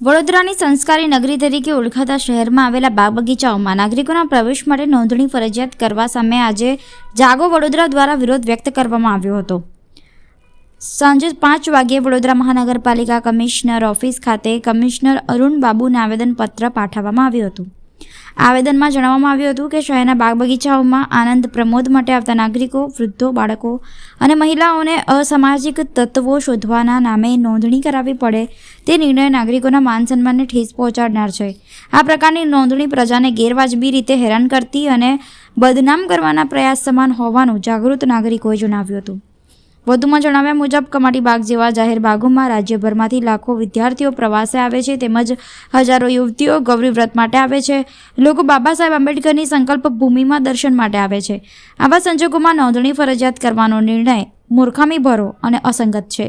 વડોદરાની સંસ્કારી નગરી તરીકે ઓળખાતા શહેરમાં આવેલા બાગ બગીચાઓમાં નાગરિકોના પ્રવેશ માટે નોંધણી ફરજિયાત કરવા સામે આજે જાગો વડોદરા દ્વારા વિરોધ વ્યક્ત કરવામાં આવ્યો હતો. સાંજે પાંચ વાગ્યે વડોદરા મહાનગરપાલિકા કમિશનર ઓફિસ ખાતે કમિશનર અરુણ બાબુને આવેદનપત્ર પાઠવવામાં આવ્યું હતું. આવેદનમાં જણાવવામાં આવ્યું હતું કે શહેરના બાગ બગીચાઓમાં આનંદ પ્રમોદ માટે આવતા નાગરિકો, વૃદ્ધો, બાળકો અને મહિલાઓને અસામાજિક તત્વો શોધવાના નામે નોંધણી કરાવવી પડે તે નિર્ણય નાગરિકોના માન સન્માનને ઠેસ પહોંચાડનાર છે. આ પ્રકારની નોંધણી પ્રજાને ગેરવાજબી રીતે હેરાન કરતી અને બદનામ કરવાના પ્રયાસ સમાન હોવાનું જાગૃત નાગરિકોએ જણાવ્યું હતું. વધુમાં જણાવ્યા મુજબ, કમાટી બાગ જેવા જાહેર બાગોમાં રાજ્યભરમાંથી લાખો વિદ્યાર્થીઓ પ્રવાસે આવે છે તેમજ હજારો યુવતીઓ ગૌરી વ્રત માટે આવે છે. લોકો બાબા સાહેબ આંબેડકરની સંકલ્પ ભૂમિમાં દર્શન માટે આવે છે. આવા સંજોગોમાં નોંધણી ફરજિયાત કરવાનો નિર્ણય મૂર્ખામી ભરો અને અસંગત છે.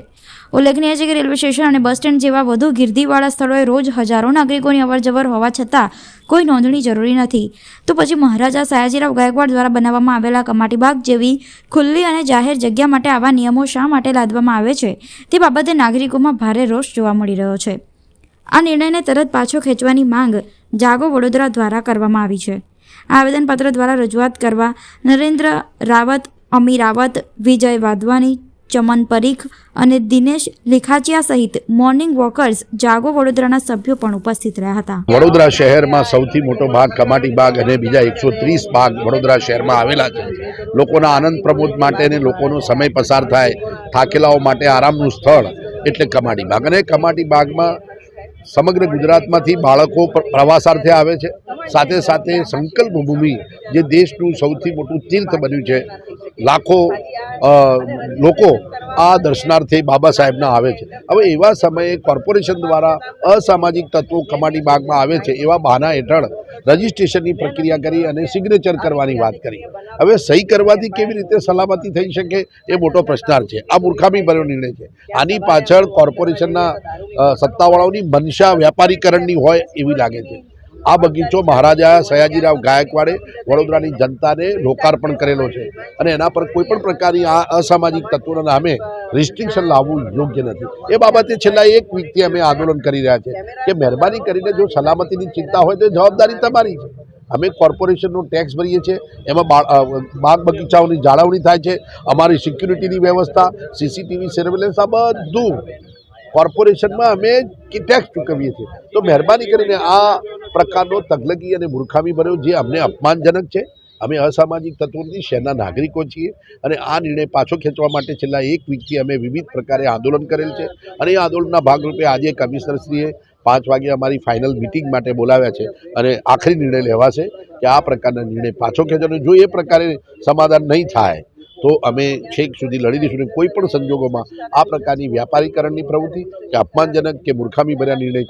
ઉલ્લેખનીય છે કે રેલવે સ્ટેશન અને બસ સ્ટેન્ડ જેવા વધુ ગીર્દીવાળા સ્થળોએ રોજ હજારો નાગરિકોની અવરજવર હોવા છતાં કોઈ નોંધણી જરૂરી નથી. તો પછી મહારાજા સયાજીરાવ ગાયકવાડ દ્વારા બનાવવામાં આવેલા કમાટી બાગ જેવી ખુલ્લી અને જાહેર જગ્યા માટે આવા નિયમો શા માટે લાદવામાં આવે છે તે બાબતે નાગરિકોમાં ભારે રોષ જોવા મળી રહ્યો છે. આ નિર્ણયને તરત પાછો ખેંચવાની માંગ જાગો વડોદરા દ્વારા કરવામાં આવી છે. આવેદનપત્ર દ્વારા રજૂઆત કરવા નરેન્દ્ર રાવત અમી રાવત વિજય વાધવાની, ચમન પરીખ અને દિનેશ લિખાચિયા સહિત મોર્નિંગ વોકર્સ જાગો વડોદરાના સભ્યો પણ ઉપસ્થિત રહ્યા હતા. વડોદરા શહેરમાં સૌથી મોટો ભાગ કમાટી બાગ અને બીજા એકસો ત્રીસ બાગ વડોદરા શહેરમાં આવેલા છે. લોકોના આનંદ પ્રમોદ માટે અને લોકોનો સમય પસાર થાય, થાકેલાઓ માટે આરામનું સ્થળ એટલે કમાટી બાગ. અને કમાટી બાગમાં સમગ્ર ગુજરાતમાંથી બાળકો પ્ર- પ્રવાસાર્થે આવે છે. સાથે સાથે સંકલ્પ ભૂમિ જે દેશનું સૌથી મોટું તીર્થ બન્યું છે. લાખો લોકો આ દર્શનાર્થે બાબા સાહેબના આવે છે. હવે એવા સમયે કોર્પોરેશન દ્વારા અસામાજિક તત્વો કમાડી બાગમાં આવે છે એવા બહાના હેઠળ રજિસ્ટ્રેશનની પ્રક્રિયા કરી અને સિગ્નેચર કરવાની વાત કરી. હવે સહી કરવાથી કેવી રીતે સલામતી થઈ શકે એ મોટો પ્રશ્નાર્થ છે. આ મૂર્ખામીભર્યો નિર્ણય છે. આની પાછળ કોર્પોરેશનના સત્તાવાળાઓની મનસા વ્યાપારીકરણની હોય એવી લાગે છે. આ બગીચો મહારાજા સયાજીરાવ ગાયકવાડે વડોદરાની જનતાને લોકાર્પણ કરેલો છે અને એના પર કોઈ પણ પ્રકારની આ અસામાજિક તત્વોના નામે રિસ્ટ્રિક્શન લાવવું યોગ્ય નથી. એ બાબતે છેલ્લા એક વીકથી અમે આંદોલન કરી રહ્યા છે કે મહેરબાની કરીને જો સલામતીની ચિંતા હોય તો જવાબદારી તમારી છે. અમે કોર્પોરેશનનો ટેક્સ ભરીએ છીએ, એમાં બાગ બગીચાઓની જાળવણી થાય છે, અમારી સિક્યુરિટીની વ્યવસ્થા સીસીટીવી સર્વેલન્સ આ બધું કોર્પોરેશનમાં અમે ટેક્સ ચૂકવીએ છીએ. તો મહેરબાની કરીને આ પ્રકારનો તગલગી અને મૂર્ખામી ભર્યો જે અમને અપમાનજનક છે. અમે અસામાજિક તત્વોથી શહેરના નાગરિકો છીએ અને આ નિર્ણય પાછો ખેંચવા માટે છેલ્લા એક વીકથી અમે વિવિધ પ્રકારે આંદોલન કરેલ છે. અને એ આંદોલનના ભાગરૂપે આજે કમિશનરશ્રીએ પાંચ વાગે અમારી ફાઇનલ મિટિંગ માટે બોલાવ્યા છે અને આખરી નિર્ણય લેવાશે કે આ પ્રકારના નિર્ણય પાછો ખેંચવાનો જો એ પ્રકારે સમાધાન નહીં થાય તો અમે છેક સુધી લડી દઈશું કોઈ પણ સંજોગોમાં આ પ્રકારની વ્યાપારીકરણની પ્રવૃત્તિ કે અપમાનજનક કે મૂર્ખામી ભર્યા નિર્ણય